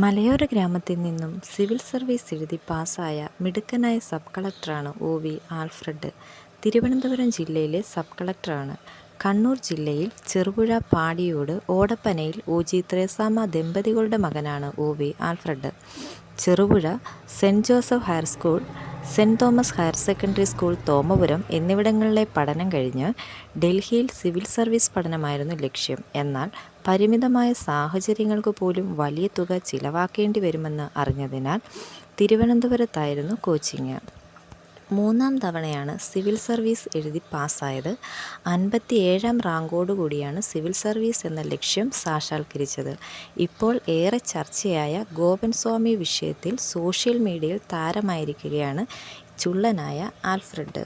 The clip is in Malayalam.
മലയോര ഗ്രാമത്തിൽ നിന്നും സിവിൽ സർവീസ് എഴുതി പാസ്സായ മിടുക്കനായ സബ് കളക്ടറാണ് ഒ വി ആൽഫ്രഡ്. തിരുവനന്തപുരം ജില്ലയിലെ സബ് കളക്ടറാണ് കണ്ണൂർ ജില്ലയിൽ ചെറുപുഴ പാടിയോട് ഓടപ്പനയിൽ ഒ ജി ത്രേസാമ്മ ദമ്പതികളുടെ മകനാണ് O V Alfred. Cherupuzha saint Joseph higher school saint Thomas higher secondary school Thomapuram എന്നിവിടങ്ങളിലെ പഠനം കഴിഞ്ഞ് ഡൽഹിയിൽ സിവിൽ സർവീസ് പഠനമായിരുന്നു ലക്ഷ്യം. എന്നാൽ പരിമിതമായ സാഹചര്യങ്ങൾക്ക് പോലും വലിയ തുക ചിലവാക്കേണ്ടി വരുമെന്ന് അറിഞ്ഞതിനാൽ തിരുവനന്തപുരത്തായിരുന്നു കോച്ചിങ്. മൂന്നാം തവണയാണ് സിവിൽ സർവീസ് എഴുതി പാസ്സായത്. അൻപത്തി ഏഴാം റാങ്കോടുകൂടിയാണ് സിവിൽ സർവീസ് എന്ന ലക്ഷ്യം സാക്ഷാത്കരിച്ചത്. ഇപ്പോൾ ഏറെ ചർച്ചയായ ഗോപൻ സ്വാമി വിഷയത്തിൽ സോഷ്യൽ മീഡിയയിൽ താരമായിരിക്കുകയാണ് ചുള്ളനായ ആൽഫ്രഡ്.